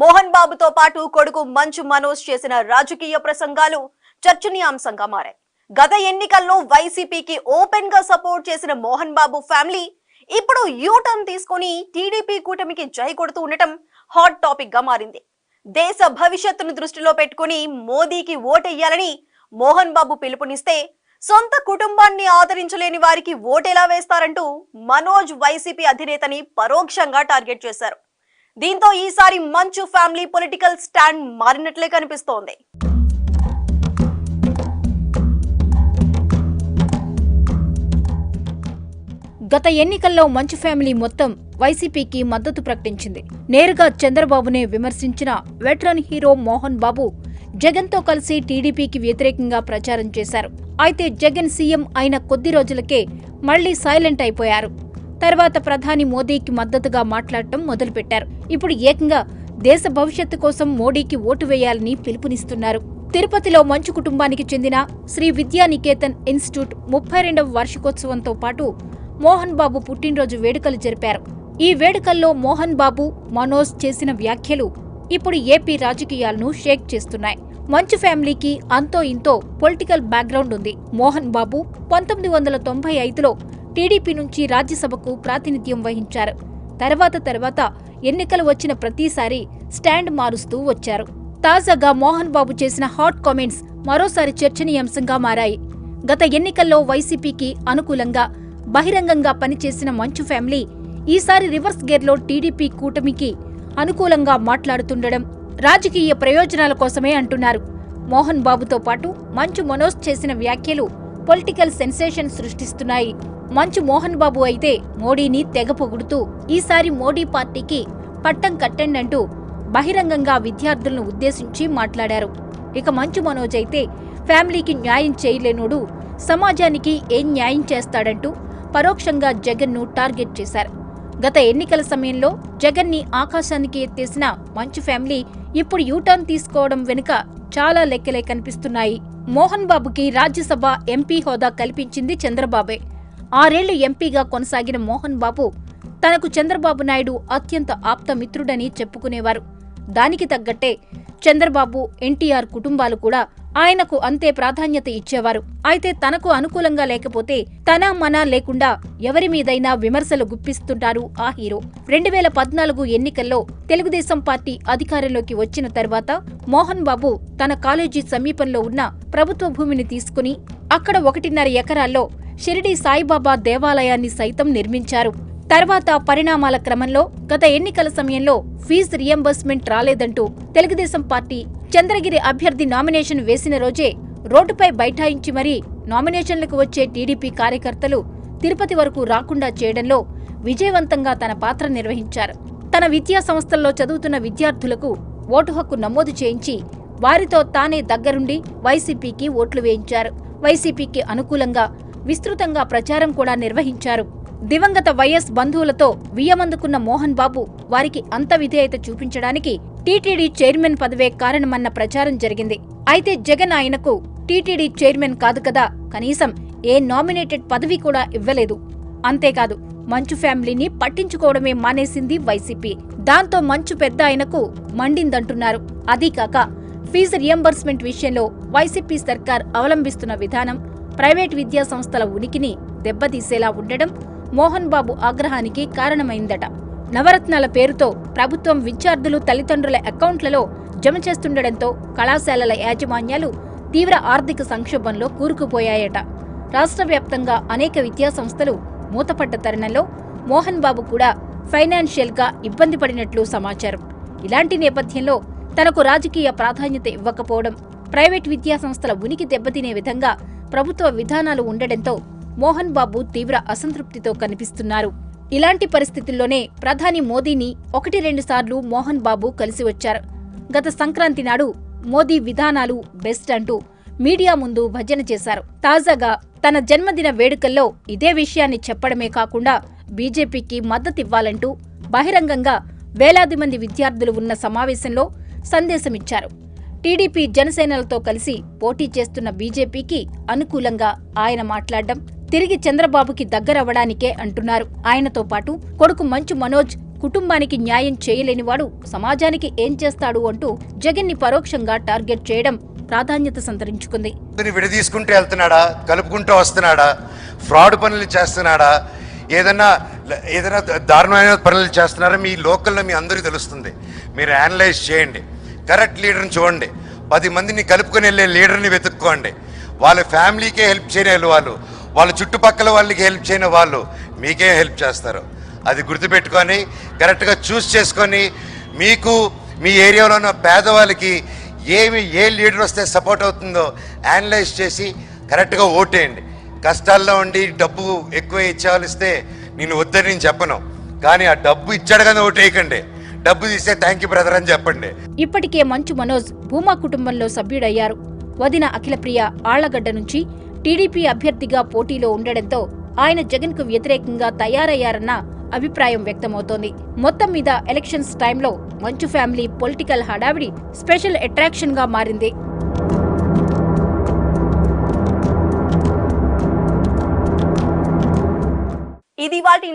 మోహన్ బాబుతో పాటు కొడుకు మంచు మనోజ్ చేసిన రాజకీయ ప్రసంగాలు చర్చనీయాంశంగా మారాయి. గత ఎన్నికల్లో వైసీపీకి ఓపెన్గా సపోర్ట్ చేసిన మోహన్ బాబు ఫ్యామిలీ ఇప్పుడు యూటర్న్ తీసుకొని టీడీపీ కూటమికి జై కొడుతూ ఉండటం హాట్ టాపిక్గా మారింది. దేశ భవిష్యత్తును దృష్టిలో పెట్టుకుని మోదీకి ఓటెయ్యాలని మోహన్ బాబు పిలుపునిస్తే సొంత కుటుంబాన్ని ఆదరించలేని వారికి ఓటెలా వేస్తారంటూ మనోజ్ వైసీపీ అధినేతని పరోక్షంగా టార్గెట్ చేశారు. దీంతో ఈసారి మంచు ఫ్యామిలీ పొలిటికల్ స్టాండ్ మారినట్లే కనిపిస్తోంది. గత ఎన్నికల్లో మంచు ఫ్యామిలీ మొత్తం వైసీపీకి మద్దతు ప్రకటించింది. నేరుగా చంద్రబాబునే విమర్శించిన వెటరన్ హీరో మోహన్ బాబు జగన్తో కలిసి టీడీపీకి వ్యతిరేకంగా ప్రచారం చేశారు. అయితే జగన్ సీఎం అయిన కొద్ది రోజులకే మళ్ళీ సైలెంట్ అయిపోయారు. తర్వాత ప్రధాని మోదీకి మద్దతుగా మాట్లాడటం మొదలుపెట్టారు. ఇప్పుడు ఏకంగా దేశ భవిష్యత్తు కోసం మోడీకి ఓటు వేయాలని పిలుపునిస్తున్నారు. తిరుపతిలో మంచు కుటుంబానికి చెందిన శ్రీ విద్యానికేతన్ ఇన్స్టిట్యూట్ ముప్పై రెండవ వార్షికోత్సవంతో పాటు మోహన్ బాబు పుట్టినరోజు వేడుకలు జరిపారు. ఈ వేడుకల్లో మోహన్ బాబు మనోజ్ చేసిన వ్యాఖ్యలు ఇప్పుడు ఏపీ రాజకీయాలను షేక్ చేస్తున్నాయి. మంచు ఫ్యామిలీకి అంతో ఇంతో పొలిటికల్ బ్యాక్గ్రౌండ్ ఉంది. మోహన్ బాబు పంతొమ్మిది వందల తొంభై ఐదులో టీడీపీ నుంచి రాజ్యసభకు ప్రాతినిధ్యం వహించారు. తర్వాత తర్వాత ఎన్నికలు వచ్చిన ప్రతిసారి స్టాండ్ మారుస్తూ వచ్చారు. తాజాగా మోహన్ బాబు చేసిన హాట్ కామెంట్స్ మరోసారి చర్చనీయాంశంగా మారాయి. గత ఎన్నికల్లో వైసీపీకి అనుకూలంగా బహిరంగంగా పనిచేసిన మంచు ఫ్యామిలీ ఈసారి రివర్స్ గేర్లో టీడీపీ కూటమికి అనుకూలంగా మాట్లాడుతుండడం రాజకీయ ప్రయోజనాల కోసమే అంటున్నారు. మోహన్ బాబుతో పాటు మంచు మనోజ్ చేసిన వ్యాఖ్యలు పొలిటికల్ సెన్సేషన్ సృష్టిస్తున్నాయి. మంచు మోహన్ బాబు అయితే మోడీని తెగ పొగుడుతూ ఈసారి మోడీ పార్టీకి పట్టం కట్టండంటూ బహిరంగంగా విద్యార్థులను ఉద్దేశించి మాట్లాడారు. ఇక మంచు మనోజ్ అయితే ఫ్యామిలీకి న్యాయం చేయలేనోడు సమాజానికి ఏం న్యాయం చేస్తాడంటూ పరోక్షంగా జగన్ను టార్గెట్ చేశారు. గత ఎన్నికల సమయంలో జగన్ని ఆకాశానికి ఎత్తేసిన మంచు ఫ్యామిలీ ఇప్పుడు యూటర్న్ తీసుకోవడం వెనుక చాలా లెక్కలే కనిపిస్తున్నాయి. మోహన్ బాబుకి రాజ్యసభ ఎంపీ హోదా కల్పించింది చంద్రబాబే. ఆరేళ్ళు ఎంపీగా కొనసాగిన మోహన్ బాబు తనకు చంద్రబాబు నాయుడు అత్యంత ఆప్తమిత్రుడని చెప్పుకునేవారు. దానికి తగ్గట్టే చంద్రబాబు ఎన్టీఆర్ కుటుంబాలు కూడా ఆయనకు అంతే ప్రాధాన్యత ఇచ్చేవారు. అయితే తనకు అనుకూలంగా లేకపోతే తన మన లేకుండా ఎవరి మీదైనా విమర్శలు గుప్పిస్తుంటారు ఆ హీరో. రెండు వేల పద్నాలుగు ఎన్నికల్లో తెలుగుదేశం పార్టీ అధికారంలోకి వచ్చిన తర్వాత మోహన్ బాబు తన కాలేజీ సమీపంలో ఉన్న ప్రభుత్వ భూమిని తీసుకుని అక్కడ ఒకటిన్నర ఎకరాల్లో షిరిడి సాయిబాబా దేవాలయాన్ని సైతం నిర్మించారు. తర్వాత పరిణామాల క్రమంలో గత ఎన్నికల సమయంలో ఫీజు రియంబర్స్మెంట్ రాలేదంటూ తెలుగుదేశం పార్టీ చంద్రగిరి అభ్యర్థి నామినేషన్ వేసిన రోజే రోడ్డుపై బైఠాయించి మరీ నామినేషన్లకు వచ్చే టీడీపీ కార్యకర్తలు తిరుపతి వరకు రాకుండా చేయడంలో విజయవంతంగా తన పాత్ర నిర్వహించారు. తన విద్యా సంస్థల్లో చదువుతున్న విద్యార్థులకు ఓటు హక్కు నమోదు చేయించి వారితో తానే దగ్గరుండి వైసీపీకి ఓట్లు వేయించారు. వైసీపీకి అనుకూలంగా విస్తృతంగా ప్రచారం కూడా నిర్వహించారు దివంగత వైఎస్ బంధువులతో వియ్యమందుకున్న మోహన్ బాబు వారికి అంత విధేయత చూపించడానికి టీటీడీ చైర్మన్ పదవే కారణమన్న ప్రచారం జరిగింది. అయితే జగన్ ఆయనకు టీటీడీ చైర్మన్ కాదు కదా కనీసం ఏ నామినేటెడ్ పదవి కూడా ఇవ్వలేదు. అంతేకాదు మంచు ఫ్యామిలీని పట్టించుకోవడమే మానేసింది వైసీపీ. దాంతో మంచు పెద్ద ఆయనకు మండిందంటున్నారు. అదీకాక ఫీజు రియంబర్స్మెంట్ విషయంలో వైసీపీ సర్కార్ అవలంబిస్తున్న విధానం ప్రైవేట్ విద్యా సంస్థల ఉనికిని దెబ్బతీసేలా ఉండడం మోహన్ బాబు ఆగ్రహానికి కారణమైందట. నవరత్నాల పేరుతో ప్రభుత్వం విద్యార్థులు తల్లిదండ్రుల అకౌంట్లలో జమ చేస్తుండటంతో కళాశాలల యాజమాన్యాలు తీవ్ర ఆర్థిక సంక్షోభంలో కూరుకుపోయాయట. రాష్ట్ర వ్యాప్తంగా అనేక విద్యాసంస్థలు మూతపడ్డ తరుణంలో మోహన్ బాబు కూడా ఫైనాన్షియల్గా ఇబ్బంది పడినట్లు సమాచారం. ఇలాంటి నేపథ్యంలో తనకు రాజకీయ ప్రాధాన్యత ఇవ్వకపోవడం ప్రైవేట్ విద్యా సంస్థల ఉనికి దెబ్బతినే విధంగా ప్రభుత్వ విధానాలు ఉండడంతో మోహన్ బాబు తీవ్ర అసంతృప్తితో కనిపిస్తున్నారు. ఇలాంటి పరిస్థితుల్లోనే ప్రధాని మోదీని ఒకటి రెండు సార్లు మోహన్ బాబు కలిసి వచ్చారు. గత సంక్రాంతి నాడు మోదీ విధానాలు బెస్ట్ అంటూ మీడియా ముందు భజన చేశారు. తాజాగా తన జన్మదిన వేడుకల్లో ఇదే విషయాన్ని చెప్పడమే కాకుండా బీజేపీకి మద్దతివ్వాలంటూ బహిరంగంగా వేలాది మంది విద్యార్థులు ఉన్న సమావేశంలో సందేశమిచ్చారు. టీడీపీ జనసేనలతో కలిసి పోటీ చేస్తున్న బీజేపీకి అనుకూలంగా ఆయన మాట్లాడడం తిరిగి చంద్రబాబుకి దగ్గరవ్వడానికే అంటున్నారు. ఆయనతో పాటు కొడుకు మంచు మనోజ్ కుటుంబానికి న్యాయం చేయలేనివాడు సమాజానికి ఏం చేస్తాడు అంటూ జగన్ని పరోక్షంగా టార్గెట్ చేయడం ప్రాధాన్యత సంతరించుకుంది. విడదీసుకుంటూ వెళ్తున్నాడా? కలుపుకుంటూ వస్తున్నాడా? ఫ్రాడ్ పనులు చేస్తున్నాడా? ఏదన్నా ఏదైనా దారుణమైన పనులు చేస్తున్నారా? మీ లోకల్లో మీ అందరికీ తెలుస్తుంది. మీరు అనలైజ్ చేయండి. కరెక్ట్ లీడర్ని చూడండి. పది మందిని కలుపుకొని వెళ్ళే లీడర్ని వెతుక్కోండి. వాళ్ళ ఫ్యామిలీకే హెల్ప్ చేయని వాళ్ళు వాళ్ళ. చుట్టుపక్కల వాళ్ళకి హెల్ప్ చేయని వాళ్ళు మీకే హెల్ప్ చేస్తారు. అది గుర్తుపెట్టుకొని కరెక్ట్గా చూస్ చేసుకొని మీకు మీ ఏరియాలో ఉన్న పేదవాళ్ళకి ఏమి ఏ లీడర్ వస్తే సపోర్ట్ అవుతుందో అనలైజ్ చేసి కరెక్ట్గా ఓటేయండి. కష్టాల్లో ఉండి డబ్బు ఎక్కువ ఇచ్చేవాళ్ళు ఇస్తే నేను వద్దని నేను చెప్పను. కానీ ఆ డబ్బు ఇచ్చాడు కానీ ఓటేయకండి డబ్బు తీస్తే థ్యాంక్ యూ బ్రదర్ అని చెప్పండి. ఇప్పటికే మంచు మనోజ్ భూమా కుటుంబంలో సభ్యుడయ్యారు. వదిన అఖిలప్రియ ఆళ్ళగడ్డ నుంచి టీడీపీ అభ్యర్థిగా పోటీలో ఉండడంతో ఆయన జగన్కు వ్యతిరేకంగా తయారయ్యారన్న అభిప్రాయం వ్యక్తమవుతోంది. మొత్తం మీద ఎలక్షన్స్ టైంలో మంచు ఫ్యామిలీ పొలిటికల్ హడావిడి స్పెషల్ అట్రాక్షన్గా మారింది. ఇది వాటి